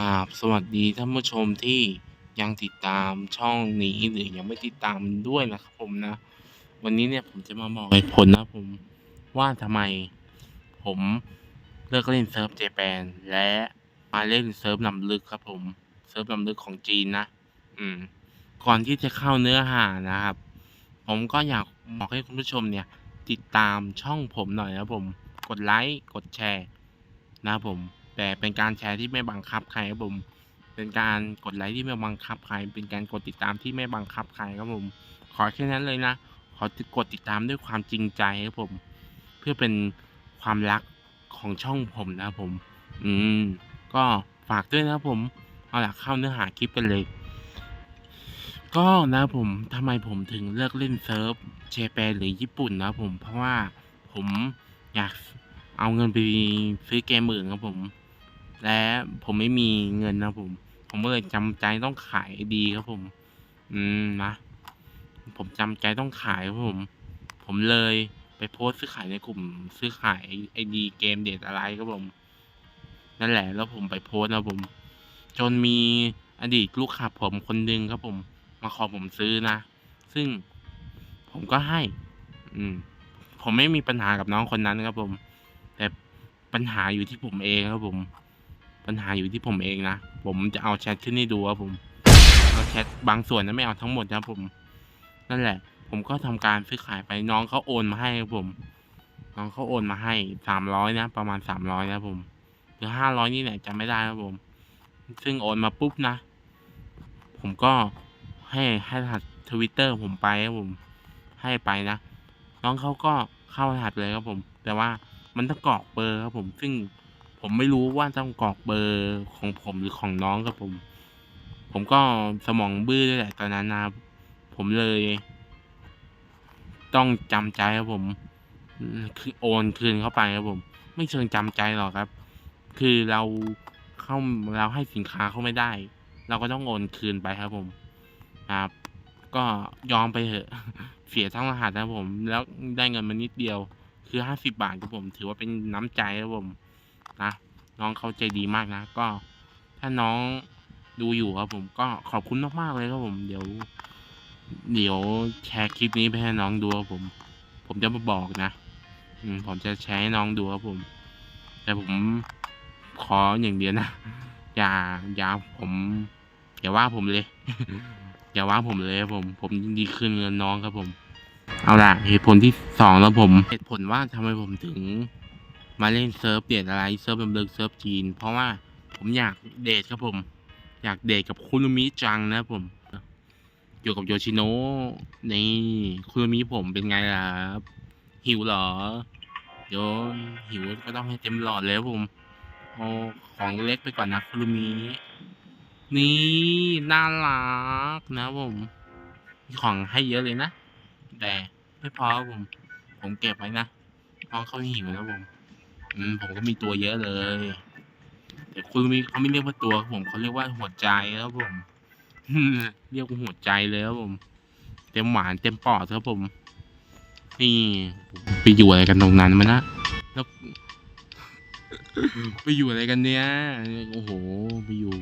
ครับสวัสดีท่านผู้ชมที่ยังติดตามช่องนี้หรือยังไม่ติดตามด้วยนะครับผมนะ วันนี้เนี่ยผมจะมาบอกเหตุผลนะผมว่าทำไมผมเลิกเล่นเซิร์ฟเจแปนและมาเล่นเซิร์ฟลำลึกครับผมเซิร์ฟลำลึกของจีนนะ อืม ก่อนที่จะเข้าเนื้อหานะครับ ผมก็อยากบอกให้คุณผู้ชมเนี่ย ติดตามช่องผมหน่อยนะครับผม กดไลค์กดแชร์นะครับผม แต่เป็นการแชร์ที่ไม่บังคับใครครับผม เป็นการกดไลค์ที่ไม่บังคับใคร เป็นการกดติดตามที่ไม่บังคับใครครับผม ขอแค่นั้นเลยนะ ขอกดติดตามด้วยความจริงใจครับผม เพื่อเป็นความรักของช่องผมนะครับผม อืม ก็ฝากด้วยนะครับผม เอาล่ะเข้าเนื้อหาคลิปกันเลย ก็นะครับผมทำไมผมถึงเลือกเล่นเซิร์ฟเจแปนหรือญี่ปุ่นนะครับผม เพราะว่าผมอยากเอาเงินไปซื้อเกมอื่นครับผม และผมไม่มีเงินนะผม ผมก็เลยจำใจต้องขายดีครับผม อืมนะผมจำใจต้องขายครับผม ผมเลยไปโพสซื้อขายในกลุ่ม ซื้อขายไอดีเกมเด็ดอะไรครับผม นั่นแหละแล้วผมไปโพสนะผม จนมีอดีตลูกค้าผมคนหนึ่งครับผม มาขอผมซื้อนะ ซึ่งผมก็ให้ อืม ผมไม่มีปัญหากับน้องคนนั้นครับผม แต่ปัญหาอยู่ที่ผมเองครับผม ปัญหาอยู่ที่ผมเองนะ ผมจะเอาแชทขึ้นให้ดูครับผม เอาแชทบางส่วนนะไม่เอาทั้งหมดนะผม นั่นแหละ ผมก็ทำการซื้อขายไปน้องเขาโอนมาให้ครับผม น้องเขาโอนมาให้สามร้อยนะ ประมาณสามร้อยนะผม หรือห้าร้อยนี่แหละจำไม่ได้ครับผม ซึ่งโอนมาปุ๊บนะ ผมก็ให้ให้รหัสทวิตเตอร์ผมไปครับผม ให้ไปนะ น้องเขาก็เข้ารหัสเลยครับผม แต่ว่ามันต้องกรอกเบอร์ครับผม ซึ่ง ผมไม่รู้ว่าต้องกรอกเบอร์ของผมหรือของน้องครับผม ผมก็สมองบื้อด้วยแหละตอนนั้นนะผมเลย ต้องจำใจครับผมคือโอนคืนเข้าไปครับผม ไม่เชิงจำใจหรอกครับ คือเราเข้าเราให้สินค้าเขาไม่ได้ เราก็ต้องโอนคืนไปครับผมครับ ก็ยอมไปเถอะ เสียทั้งรหัสนะผม แล้วได้เงินมานิดเดียว คือห้าสิบาทครับผม ถือว่าเป็นน้ำใจครับผม นะ น้องเขาใจดีมากนะ ก็ถ้าน้องดูอยู่ครับผมก็ขอบคุณมากๆเลยครับผม เดี๋ยว เดี๋ยวแชร์คลิปนี้ไปให้น้องดูครับผม ผมจะมาบอกนะอืมผมจะแชร์ให้น้องดูครับผม แต่ผมขออย่างเดียวนะ อย่าอย่าผมอย่าว่าผมเลย อย่าว่าผมเลยครับผม ผมยินดีคืนเงินน้องครับผม เอาล่ะเหตุผลที่สองแล้วผม เหตุผลว่าทำไมผมถึง มาเล่นเซิร์ฟเดทอะไรเซิร์ฟบำเลิกเซิร์ฟจีน เพราะว่าผมอยากเดทครับผม อยากเดทกับคุรุมิจังนะผมอยู่กับโยชิโนะนี่คุรุมิผมเป็นไงล่ะครับหิวเหรอเดี๋ยวหิวก็ต้องให้เต็มหลอดเลยครับผมเอาของเล็กไปก่อนนะคุรุมินี่น่ารักนะผมมีของให้เยอะเลยนะ แต่ไม่พอผม ผมเก็บไว้นะน้องเขาหิวนะผม อืมผมก็มีตัวเยอะเลย แต่คุณมีเขาไม่เรียกว่าตัวผมเขาเรียกว่าหัวใจครับผมเรียกว่าหัวใจเลยครับผม เต็มหวานเต็มปอดครับผม นี่ไปอยู่อะไรกันตรงนั้นมานะแล้วไปอยู่อะไรกันเนี้ยโอ้โห ไปอยู่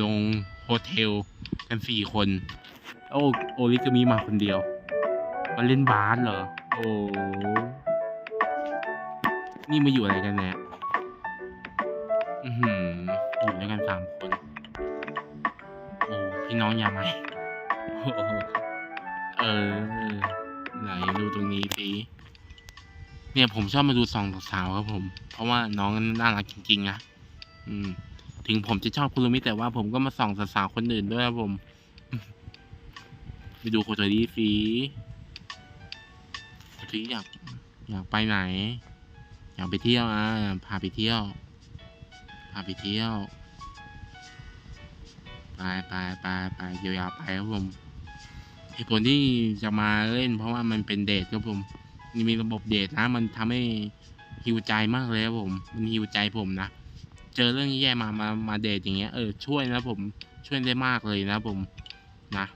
ลงโฮเทลกันสี่คนโอ้โอริก็มีมาคนเดียวมาเล่นบาสเหรอ โอ้ นี่มาอยู่อะไรกันเนี่ยอือหืออยู่ด้วยกันสามคน โอ้พี่น้องยาไหมโอ้โหเออ ไหนดูตรงนี้สิเนี่ยผมชอบมาดูสองสาวครับผม เพราะว่าน้องน่ารักจริงๆนะอืม ถึงผมจะชอบคุรุมิแต่ว่าผมก็มาส่องสาวคนอื่นด้วยครับผม ไปดูโคโตรีฟีโคตรีอยากอยากไปไหน อยากไปเที่ยวอะพาไปเที่ยว พาไปเที่ยว ไปไปไปไปยาวๆไปครับผมเหตุผลที่จะมาเล่น เพราะว่ามันเป็นเดทครับผมมันมีระบบเดทนะ มันทำให้ฮิวใจมากเลยครับผม มันฮิวใจผมนะ เจอเรื่องแย่ๆมามามาเดทอย่างเงี้ยเออช่วยนะผมช่วยได้มากเลยนะผมนะ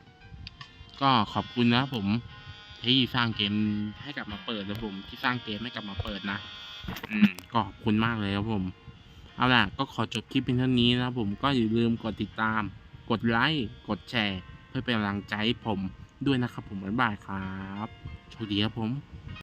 ก็ขอบคุณนะผมที่สร้างเกมให้กลับมาเปิดนะผมที่สร้างเกมให้กลับมาเปิดนะ อืมก็ขอบคุณมากเลยครับผม เอาล่ะ ก็ขอจบคลิปเพียงเท่านี้นะครับผมก็อย่าลืมกดติดตาม กดไลค์กดแชร์ เพื่อเป็นกำลังใจให้ผมด้วยนะครับผมบ๊ายบายครับโชคดีครับผม